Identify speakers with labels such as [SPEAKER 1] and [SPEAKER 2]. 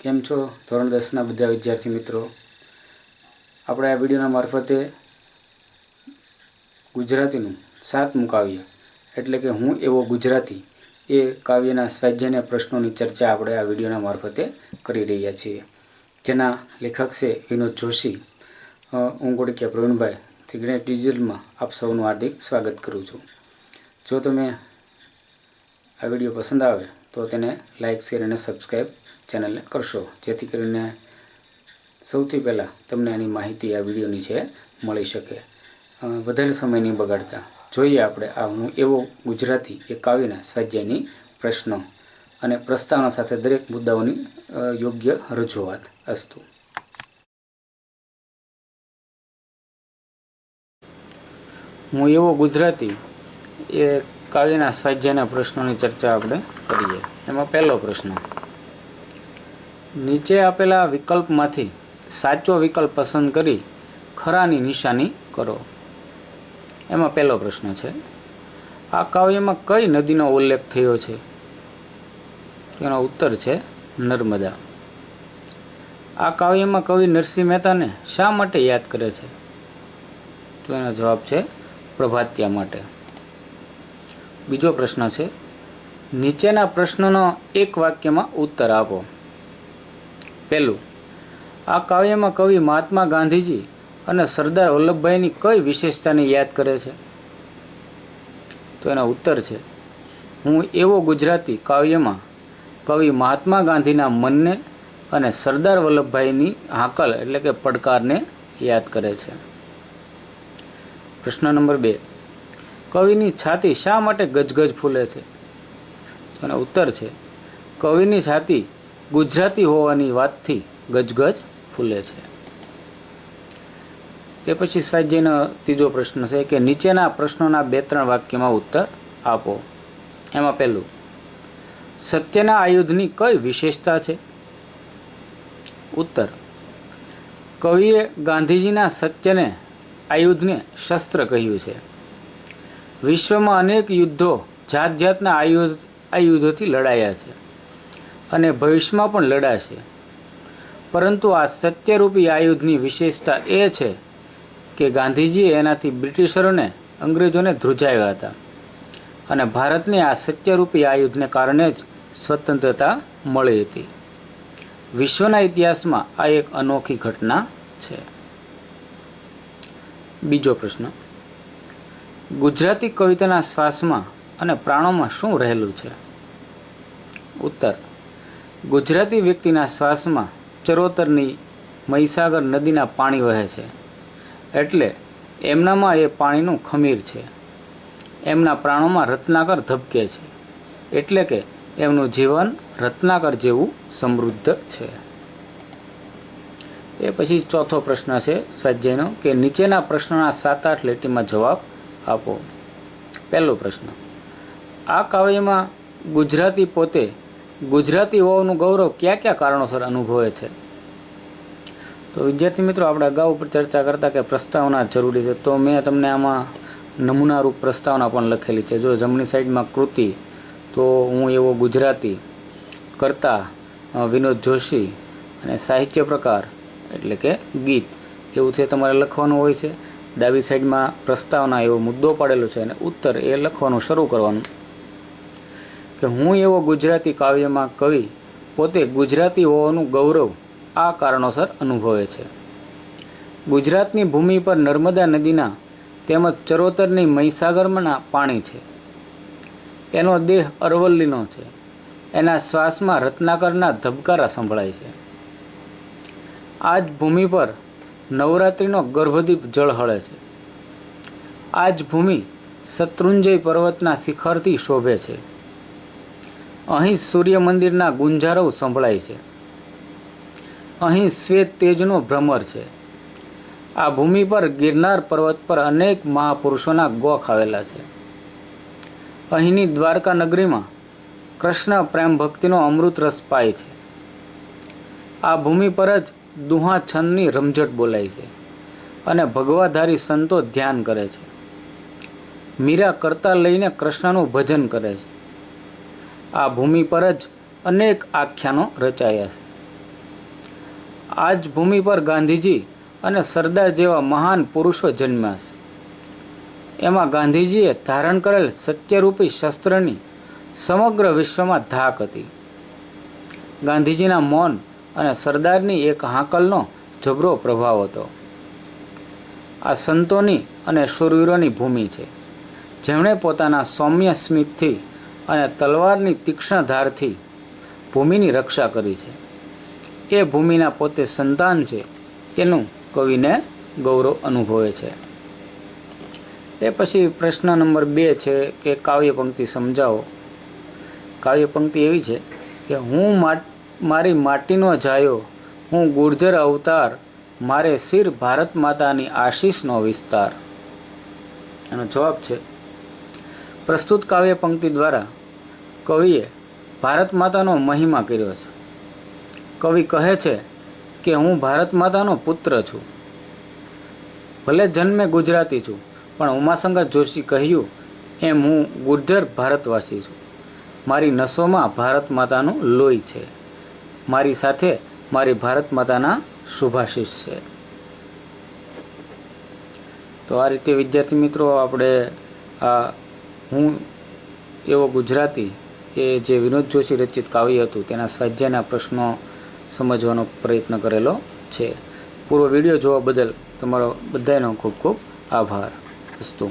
[SPEAKER 1] કેમ છો? ધોરણ દસના બધા વિદ્યાર્થી મિત્રો. આપણે આ વિડીયોના મારફતે ગુજરાતીનું સાતમું કાવ્ય, એટલે કે હું એવો ગુજરાતી, એ કાવ્યના સ્વાધ્યાયના પ્રશ્નોની ચર્ચા આપણે આ વિડીયોના મારફતે કરી રહ્યા છીએ. જેના લેખક છે વિનોદ જોશી. હું ગોડકિયા પ્રવીણભાઈ થી ગણેશ ડિજિટલમાં આપ સૌનું હાર્દિક સ્વાગત કરું છું. જો તમે આ વીડિયો પસંદ આવે તો તેને લાઇક શેર અને સબસ્ક્રાઈબ ચેનલને કરશો. જેથી કરીને સૌથી પહેલાં તમને આની માહિતી આ વિડીયોની છે મળી શકે. વધારે સમય નહીં બગાડતા. જોઈએ આપણે આ એવો ગુજરાતી એ કાવ્યના સ્વાધ્યાયની પ્રશ્નો અને પ્રસ્તાવના સાથે દરેક મુદ્દાઓની યોગ્ય રજૂઆત અસ્તુ. હું એવો ગુજરાતી એ કાવ્યના સ્વાધ્યાયના પ્રશ્નોની ચર્ચા આપણે કરીએ. એમાં પહેલો પ્રશ્ન. નીચે આપેલા વિકલ્પમાંથી સાચો વિકલ્પ પસંદ કરી ખરાની નિશાની કરો. એમાં પહેલો પ્રશ્ન છે, આ કાવ્યમાં કઈ નદીનો ઉલ્લેખ થયો છે? એનો ઉત્તર છે, નર્મદા. આ કાવ્યમાં કવિ નરસિંહ મહેતાને શા માટે યાદ કરે છે? તો એનો જવાબ છે, પ્રભાત્યા માટે. બીજો પ્રશ્ન છે, નીચેના પ્રશ્નનો એક વાક્યમાં ઉત્તર આપો. પહેલું, આ કાવ્યમાં કવિ મહાત્મા ગાંધીજી અને સરદાર વલ્લભભાઈની કઈ વિશેષતાને યાદ કરે છે? તો એનો ઉત્તર છે, હું એવો ગુજરાતી કાવ્યમાં કવિ મહાત્મા ગાંધીના મનને અને સરદાર વલ્લભભાઈની હાકલ એટલે કે પડકારને યાદ કરે છે. પ્રશ્ન નંબર બે, કવિની છાતી શા માટે ગજગજ ફૂલે છે? એનો ઉત્તર છે, કવિની છાતી ગુજરાતી હોવાની વાતથી ગજગજ ફૂલે છે. તે પછી સ્વાધ્યાયનો ત્રીજો પ્રશ્ન છે કે નીચેના પ્રશ્નોના બે ત્રણ વાક્યમાં ઉત્તર આપો. એમાં પહેલું, સત્યના આયુધની કઈ વિશેષતા છે? ઉત્તર, કવિએ ગાંધીજીના સત્યને આયુધને શસ્ત્ર કહ્યું છે. વિશ્વમાં અનેક યુદ્ધો જાત જાતના આયુધ, આયુધોથી લડાયા છે. અને ભવિષ્યમાં પણ લડાશે. પરંતુ આ સત્યરૂપી આયુધની વિશેષતા એ છે કે ગાંધીજીએ એનાથી બ્રિટિશરોને અંગ્રેજોને ધ્રુજાવ્યા હતા અને ભારતને આ સત્યરૂપી આયુધને કારણે જ સ્વતંત્રતા મળી હતી. વિશ્વના ઇતિહાસમાં આ એક અનોખી ઘટના છે. બીજો પ્રશ્ન. ગુજરાતી કવિતાના શ્વાસમાં અને પ્રાણોમાં શું રહેલું છે? ઉત્તર. ગુજરાતી વ્યક્તિના શ્વાસમાં ચરોતરની મહીસાગર નદીના પાણી વહે છે. એટલે એમનામાં એ પાણીનું ખમીર છે. એમના પ્રાણોમાં રત્નાકર ધબકે છે. એટલે કે એમનું જીવન રત્નાકર જેવું સમૃદ્ધ છે. એ પછી ચોથો પ્રશ્ન છે, સ્વાધ્યાયનો, કે નીચેના પ્રશ્નના સાત આઠ લીટીમાં જવાબ આપો. પહેલો પ્રશ્ન, આ કાવ્યમાં ગુજરાતી પોતે ગુજરાતી હોવાનું ગૌરવ કયા કયા કારણોસર અનુભવે છે? તો વિદ્યાર્થી મિત્રો, આપણે અગાઉ ઉપર ચર્ચા કરતા કે પ્રસ્તાવના જરૂરી છે. તો મેં તમને આમાં નમૂનારૂપ પ્રસ્તાવના પણ લખેલી છે. જો જમણી સાઈડમાં કૃતિ, તો હું એવો ગુજરાતી કરતા વિનોદ જોશી અને સાહિત્ય પ્રકાર, એટલે કે ગીત, એવું છે તમારે લખવાનું હોય છે. ડાબી સાઈડમાં પ્રસ્તાવના એવો મુદ્દો પાડેલો છે અને ઉત્તર એ લખવાનું શરૂ કરવાનું. કે હું એવો ગુજરાતી કાવ્યમાં કવિ, પોતે ગુજરાતી હોવાનું ગૌરવ આ કારણોસર અનુભવે છે. ગુજરાતની ભૂમિ પર નર્મદા નદીના તેમજ ચરોતરની મહીસાગરના પાણી છે. એનો દેહ અરવલ્લીનો છે. એના શ્વાસમાં રત્નાકરના ધબકારા સંભળાય છે. આ જ ભૂમિ પર નવરાત્રિનો ગર્ભદીપ ઝળહળે છે. આ જ ભૂમિ શત્રુંજય પર્વતના શિખરથી શોભે છે. અહીં સૂર્ય મંદિરના ગુંજારવ સંભળાય છે. અહીં શ્વેત તેજનો ભ્રમર છે. આ ભૂમિ પર ગિરનાર પર્વત પર અનેક મહાપુરુષોના ગોખ આવેલા છે. અહીંની દ્વારકા નગરીમાં કૃષ્ણ પ્રેમ ભક્તિનો અમૃત રસ પાય છે. આ ભૂમિ પર જ દુહા છંદની રમઝટ બોલાય છે અને ભગવાધારી સંતો ધ્યાન કરે છે. મીરા કરતા લઈને કૃષ્ણનું ભજન કરે છે. આ ભૂમિ પર જ અનેક આખ્યાનો રચાયા છે. આ જ ભૂમિ પર ગાંધીજી અને સરદાર જેવા મહાન પુરુષો જન્મ્યા છે. એમાં ગાંધીજીએ ધારણ કરેલ સત્યરૂપી શસ્ત્રની સમગ્ર વિશ્વમાં ધાક હતી. ગાંધીજીના મૌન અને સરદારની એક હાંકલનો જબરો પ્રભાવ હતો. આ સંતોની અને શૂરવીરોની ભૂમિ છે. જેમણે પોતાના સૌમ્ય સ્મિતથી અને તલવારની તીક્ષ્ણ ધારથી ભૂમિની રક્ષા કરી છે. એ ભૂમિના પોતે સંતાન છે, એનું કવિને ગૌરવ અનુભવે છે. એ પછી પ્રશ્ન નંબર બે છે કે કાવ્ય પંક્તિ સમજાવો. કાવ્ય પંક્તિ એવી છે કે હું મારી માટીનો જાયો, હું ગુર્જર અવતાર, મારે શિર ભારત માતાની આશીષનો વિસ્તાર. એનો જવાબ છે, પ્રસ્તુત કાવ્ય પંક્તિ દ્વારા કવિએ ભારત માતાનો મહિમા કર્યો છે. કવિ કહે છે કે હું ભારત માતાનો પુત્ર છું. ભલે જન્મે ગુજરાતી છું, પણ ઉમાશંકર જોશી કહ્યું એમ હું ગુર્જર ભારતવાસી છું. મારી નસોમાં ભારત માતાનું લોહી છે. મારી સાથે મારી ભારત માતાના શુભાશીષ છે. તો આ રીતે વિદ્યાર્થી મિત્રો, આપણે આ હું એવો ગુજરાતી એ જે વિનોદ જોશી રચિત કાવ્ય હતું, તેના સાહિત્યના પ્રશ્નો સમજવાનો પ્રયત્ન કરેલો છે. પૂરો વીડિયો જોવા બદલ તમારો બધાનો ખૂબ ખૂબ આભાર. અસ્તુ.